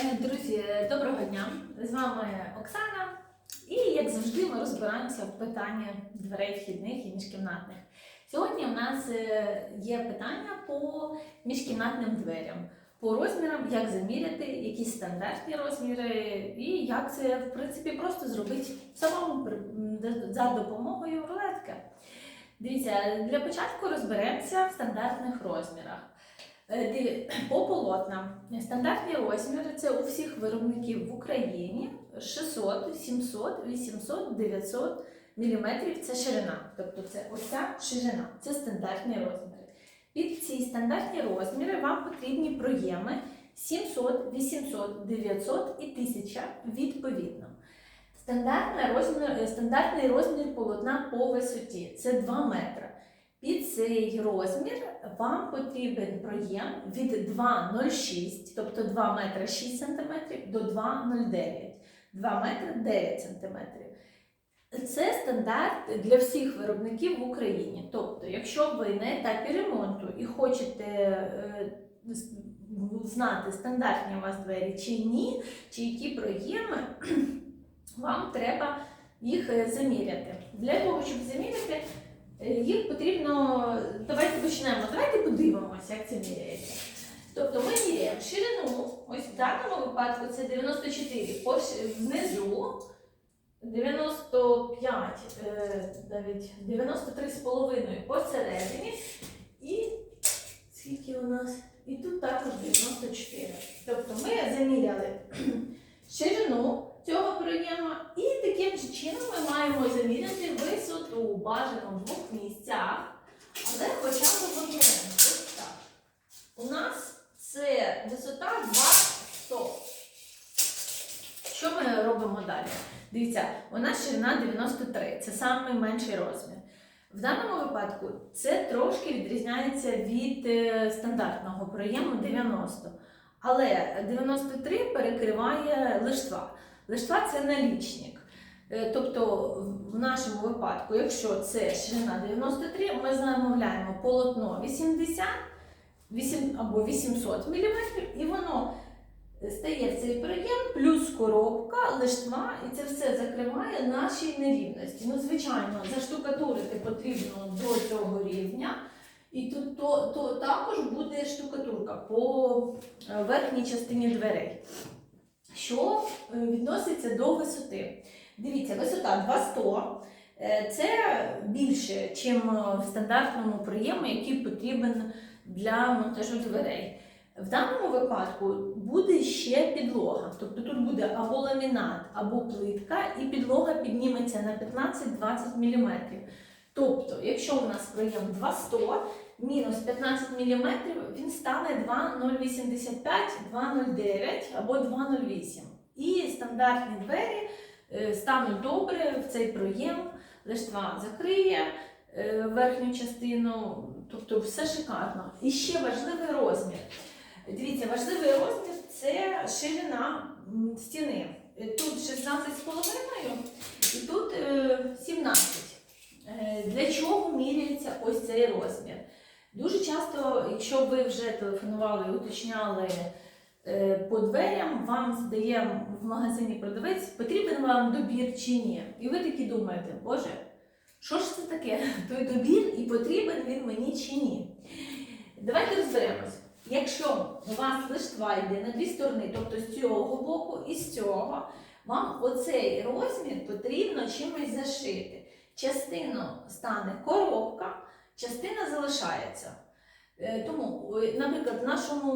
Е, Друзі, доброго дня! З вами Оксана. І як завжди, ми розбираємося в питанні дверей вхідних і міжкімнатних. Сьогодні у нас е, є питання по міжкімнатним дверям, по розмірам, як заміряти, які стандартні розміри, і як це в принципі просто зробити самому за допомогою рулетки. Дивіться, для початку розберемося в стандартних розмірах. Е, По полотнам. Стандартні розміри це у всіх виробників в Україні 600, 700, 800, 900 мм це ширина. Тобто це ось ця ширина, це стандартні розміри. Під ці стандартні розміри вам потрібні проєми 700, 800, 900 і 1000 відповідно. Стандартний розмір, е, стандартний розмір полотна по висоті це 2 метри. Під цей розмір вам потрібен проєм від 2,06, тобто 2 метри 6 см до 2,09, 2 метри 9 см. Це стандарт для всіх виробників в Україні. Тобто, якщо ви на етапі ремонту і хочете е, знати, стандартні у вас двері чи ні, чи які проєми, вам треба їх е, заміряти. Для того, щоб заміряти, Їх потрібно. Давайте почнемо. Давайте подивимося, як це міряється. Тобто ми міряємо ширину, ось в даному випадку це 94 внизу, 95, е, навіть 93,5 посередині. І скільки у нас? І тут також 94. Тобто ми заміряли ширину цього проєма і таким же чином ми маємо заміряти висоту бажано в двох місцях, але хоча б. У нас це висота 2,100. Що ми робимо далі? Дивіться, у нас ширина 93, це найменший розмір. В даному випадку це трошки відрізняється від е, стандартного проєму 90. Але 93 перекриває лиштва. Лиштва це налічник. Е, Тобто, в нашому випадку, якщо це ширина 93, ми замовляємо полотно 80 8, або 800 мм, і воно стає в цей проєм, плюс коробка, лиштва, і це все закриває наші нерівності. Ну, звичайно, заштукатурити потрібно до цього рівня. І тут то, то також буде штукатурка по е, верхній частині дверей. Що е, відноситься до висоти? Дивіться, висота 200 е, це більше, ніж в стандартному проємі, який потрібен для монтажу дверей. В даному випадку буде ще підлога. Тобто тут буде або ламінат, або плитка, і підлога підніметься на 15-20 мм. Тобто, якщо у нас проєм 200, мінус 15 мм, він стане 2,085, 2,09 або 2,08. І стандартні двері е, стануть добре в цей проєм, лиштва закриє е, верхню частину, тобто все шикарно. І ще важливий розмір. Дивіться, важливий розмір це ширина стіни. Е, Тут 16,5 і тут е, 17. Е, Для чого міряється ось цей розмір? Дуже часто, якщо ви вже телефонували і уточняли е, по дверям, вам здає в магазині продавець, потрібен вам добір чи ні. І ви такі думаєте, боже, що ж це таке? Той добір і потрібен він мені чи ні? Давайте розберемось. Якщо у вас лиштва йде на дві сторони, тобто з цього боку і з цього, вам оцей розмір потрібно чимось зашити. Частину стане коробка, частина залишається. Е, Тому, е, наприклад, в нашому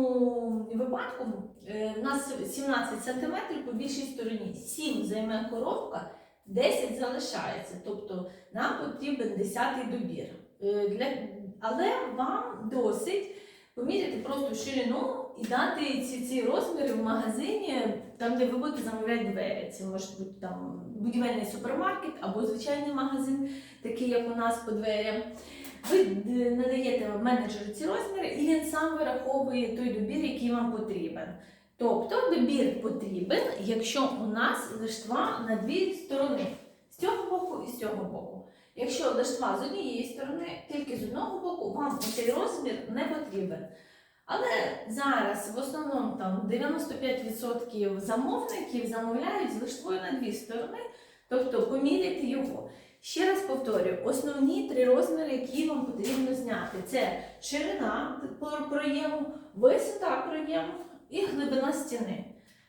випадку е, в нас 17 см по більшій стороні, 7 займе коробка, 10 залишається. Тобто нам потрібен 10 добір. Е, Але вам досить поміряти просто ширину і дати ці, ці розміри в магазині, там, де ви будете замовляти двері. Це може бути там будівельний супермаркет або звичайний магазин, такий як у нас по дверям. Ви е, надаєте менеджеру ці розміри, і він сам вираховує той добір, який вам потрібен. Тобто добір потрібен, якщо у нас лиштва на дві сторони, з цього боку і з цього боку. Якщо лиштва з однієї сторони, тільки з одного боку, вам цей розмір не потрібен. Але зараз в основному там 95% замовників замовляють з лиштвою на дві сторони, тобто поміряти його. Ще раз повторюю, основні три розміри, які вам потрібно зняти, це ширина проєму, висота проєму і глибина стіни.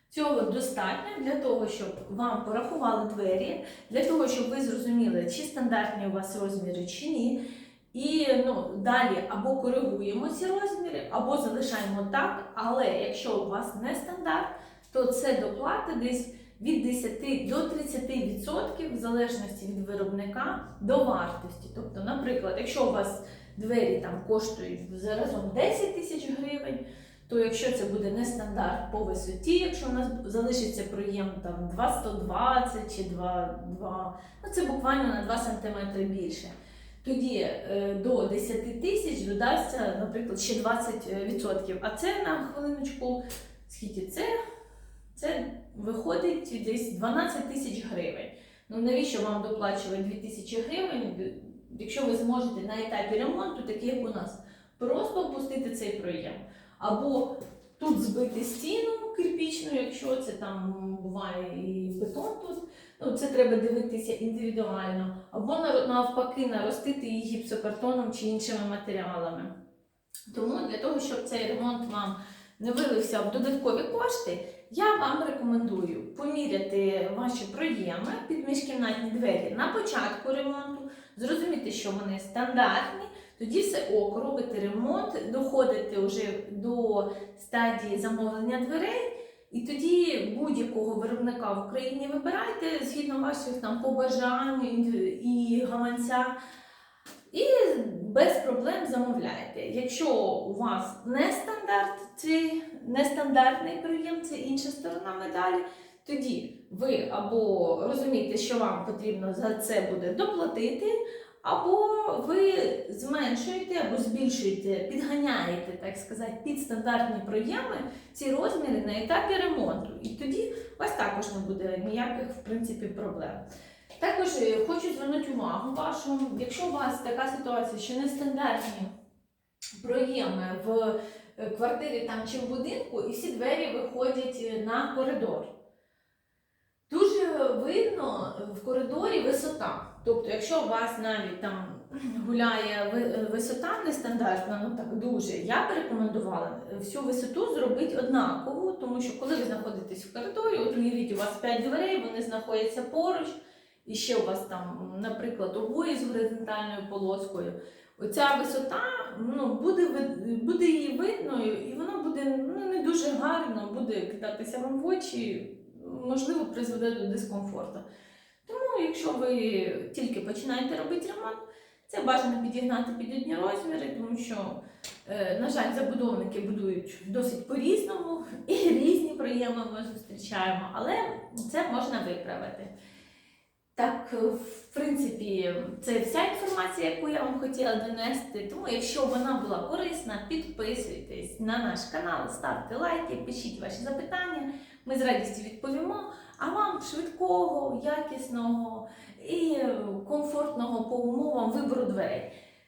Цього достатньо для того, щоб вам порахували двері, для того, щоб ви зрозуміли, чи стандартні у вас розміри, чи ні. І ну, далі або коригуємо ці розміри, або залишаємо так. Але якщо у вас не стандарт, то це доплата десь від 10 до 30% в залежності від виробника до вартості. Тобто, наприклад, якщо у вас двері там коштують заразом 10 тисяч гривень, то якщо це буде не стандарт по висоті, якщо у нас залишиться проєм там 2,120 чи 2,2, ну це буквально на 2 см більше. Тоді е, до 10 тисяч додасться, наприклад, ще 20%. А це на хвилиночку, скільки це? Це виходить десь 12 тисяч гривень. Ну навіщо вам доплачувати 2 тисячі гривень, якщо ви зможете на етапі ремонту, такий як у нас, просто опустити цей проєм. Або тут збити стіну кирпічну, якщо це там буває і бетон тут. Ну, це треба дивитися індивідуально, або навпаки наростити її гіпсокартоном чи іншими матеріалами. Тому для того, щоб цей ремонт вам не вилився в додаткові кошти, я вам рекомендую поміряти ваші проєми під міжкімнатні двері на початку ремонту, зрозуміти, що вони стандартні. Тоді все ок, робите ремонт, доходите вже до стадії замовлення дверей. І тоді будь-якого виробника в Україні вибирайте згідно ваших там побажань і гаманця, і без проблем замовляйте. Якщо у вас не стандарт, це нестандартний прийом, це інша сторона медалі. Тоді ви або розумієте, що вам потрібно за це буде доплатити, або ви зменшуєте або збільшуєте, підганяєте, так сказати, під стандартні проєми ці розміри на етапі ремонту. І тоді у вас також не буде ніяких в принципі проблем. Також е, хочу звернути увагу вашу, якщо у вас така ситуація, що нестандартні проєми в е, квартирі там чи в будинку, і всі двері виходять е, на коридор. Дуже видно в коридорі висота. Тобто, якщо у вас навіть там гуляє висота нестандартна, ну так дуже, я б рекомендувала всю висоту зробити однакову, тому що коли ви знаходитесь в коридорі, от уявіть, у вас 5 дверей, вони знаходяться поруч, і ще у вас там, наприклад, обої з горизонтальною полоскою. Оця висота ну, буде, буде її видною, і вона буде ну, не дуже гарно, буде кидатися вам в очі, можливо, призведе до дискомфорту. Тому, якщо ви тільки починаєте робити ремонт, це бажано підігнати під одні розміри, тому що, е, на жаль, забудовники будують досить по-різному, і різні проєми ми зустрічаємо, але це можна виправити. Так, е, в принципі, це вся інформація, яку я вам хотіла донести. Тому, якщо вона була корисна, підписуйтесь на наш канал, ставте лайки, пишіть ваші запитання. Ми з радістю відповімо. А вам швидкого, якісного і комфортного по умовам вибору дверей.